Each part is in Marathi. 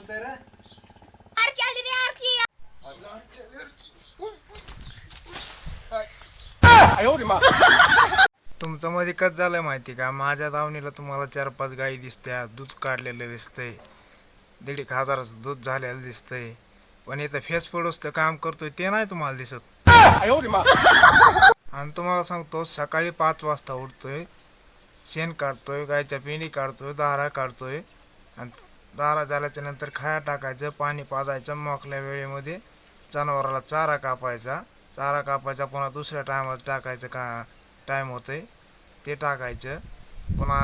म्हणतोय रे आरची आली रे आरची तुमचं मध्ये कच झालं माहिती का? माझ्या दावणीला तुम्हाला चार पाच गायी दिसत्या दूध काढलेलं दिसतंय. दीड एक हजाराचं दूध झालेलं दिसतंय. पण इथं फेस पडूस काम करतोय ते नाही तुम्हाला दिसत. आणि तुम्हाला सांगतो सकाळी पाच वाजता उठतोय शेण काढतोय गायच्या पिंडी काढतोय दारा काढतोय. आणि दारा झाल्याच्यानंतर खाया टाकायचं पाणी पाजायचं मोकल्या वेळेमध्ये जनावराला चारा कापायचा. चारा कापायचा पुन्हा दुसऱ्या टायमात टाकायचं का टाईम होते ते टाकायचं. पुन्हा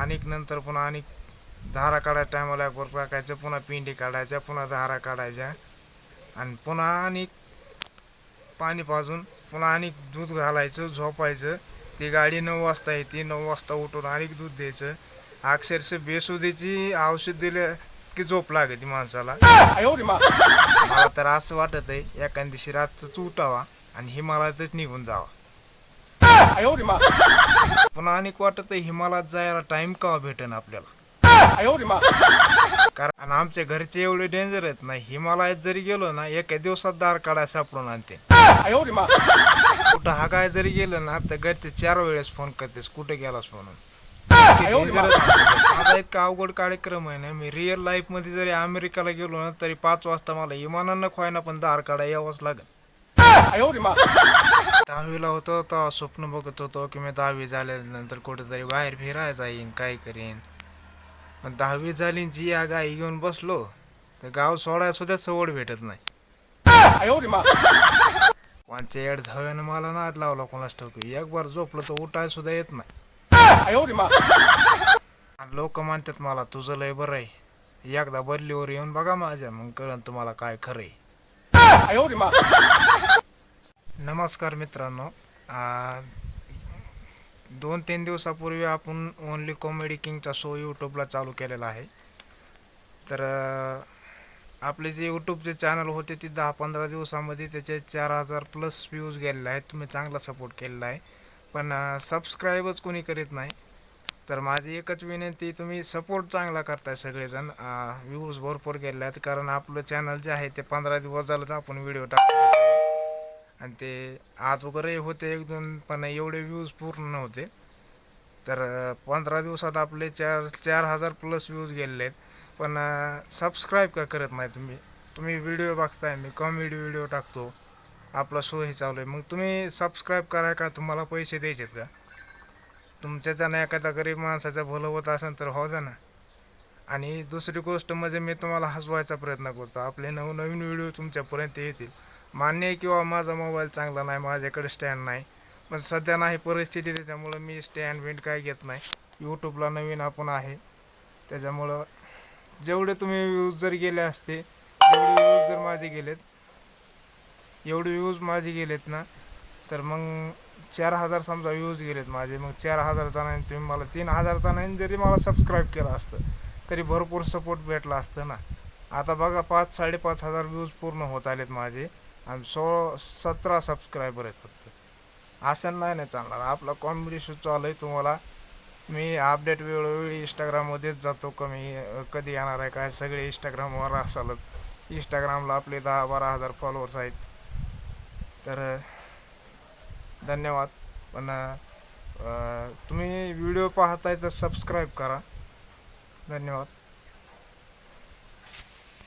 आणिक नंतर पुन्हा आणिक धारा काढायच्या टायमाला एक टाकायचं पुन्हा पिंडी काढायच्या पुन्हा धारा काढायच्या. आणि पुन्हा आणिक पाणी पाजून पुन्हा आणिक दूध घालायचं झोपायचं. ती गाडी नऊ वाजता येते नऊ वाजता उठून आणिक दूध द्यायचं. अक्षरशः बेसुदीची औषध दिलं की झोप लागते माणसाला. मला तर असं वाटत आहे एखाद्या दिवशी रातच उठावा आणि हिमालयातच निघून जावा. पुन्हा अनेक वाटत आहे हिमालयात जायला टाइम का भेटन आपल्याला? कारण आमच्या घरचे एवढे डेंजर आहेत ना हिमालयात जरी गेलो ना एका दिवसात दार काढाय सापडून आणते. कुठं हागाय जरी गेलं ना तर घरचे चार वेळेस फोन करतेस कुठे गेलास म्हणून? माझा इतका अवघड कार्यक्रम आहे ना मी रिअल लाईफमध्ये जरी अमेरिकाला गेलो ना तरी पाच वाजता मला इमानानं खोयना पण दार काढाय यावंच लागेल. दहावीला होतो तेव्हा स्वप्न बघत होतो की मी दहावी झाल्यानंतर कुठेतरी बाहेर फिरायला जाईन काय करीन. पण दहावी झाली जी या गाई घेऊन बसलो तर गाव सोडायला सुद्धा सवड भेटत नाही. कोणच्या येड झाव्यानं मला नाद लावला कोणाच ठाऊक एक बार झोपलं तर उठाय सुद्धा येत नाही. लोक म्हणतात मला तुझं लय बरं आहे. एकदा बदलीवर येऊन बघा माझ्या मग कळन तुम्हाला काय खरंय नमस्कार मित्रांनो. आ, दोन तीन दिवसापूर्वी आपण ओनली कॉमेडी किंगचा शो यूट्यूबला चालू केलेला आहे. तर अ, आपले जे यूट्यूबचे चॅनल होते ते दहा पंधरा दिवसामध्ये त्याचे चार हजार प्लस व्ह्यूज गेलेले आहेत. तुम्ही चांगला सपोर्ट केलेला आहे. पण सबस्क्राईबच कोणी करीत नाही. तर माझी एकच विनंती तुम्ही सपोर्ट चांगला करताय सगळेजण. व्ह्यूज भरपूर गेले आहेत कारण आपलं चॅनल जे आहे ते पंधरा दिवस झालं तर आपण व्हिडिओ टाकतो. आणि ते आत वगैरे होते एक दोन पण एवढे व्ह्यूज पूर्ण नव्हते. तर पंधरा दिवसात आपले चार चार हजार प्लस व्ह्यूज गेलेले आहेत पण सबस्क्राईब का करत नाही तुम्ही? तुम्ही व्हिडिओ बघताय मी कॉमेडी व्हिडिओ टाकतो. आपला शो हे चालू आहे. मग तुम्ही सबस्क्राईब कराय का? तुम्हाला पैसे द्यायचेत का? तुमच्याच्यानं एखादा गरीब माणसाचं भलं होत असेल तर हो द्या ना. आणि दुसरी गोष्ट म्हणजे मी तुम्हाला हसवायचा प्रयत्न करतो. आपले नवनवीन व्हिडिओ तुमच्यापर्यंत येतील. मान्य आहे किंवा माझा मोबाईल चांगला नाही माझ्याकडे स्टँड नाही. पण सध्या नाही परिस्थिती त्याच्यामुळं मी स्टँड बिंड काय घेत नाही. यूट्यूबला नवीन आपण आहे. त्याच्यामुळं जेवढे तुम्ही व्यूज जर गेले असते तेवढे व्यूज जर माझे गेलेत एवढे व्ह्यूज माझे गेलेत ना तर मग चार हजार समजा व्ह्यूज गेलेत माझे मग चार हजार जणांनी तुम्ही मला तीन हजार जणांनी जरी मला सबस्क्राईब केलं असतं तरी भरपूर सपोर्ट भेटला असतं ना. आता बघा पाच साडेपाच हजार व्ह्यूज पूर्ण होत आलेत माझे आणि सो सतरा सबस्क्रायबर आहेत फक्त. असं नाही नाही चालणार. आपला कॉमेडी शो चालू आहे तुम्हाला. मी अपडेट वेळोवेळी इंस्टाग्राममध्येच जातो कमी कधी येणार आहे काय सगळे इंस्टाग्रामवर असालच. इंस्टाग्रामला आपले दहा बारा हजार फॉलोअर्स आहेत. तर धन्यवाद. पण तुम्ही व्हिडिओ पाहताय तर सबस्क्राईब करा. धन्यवाद.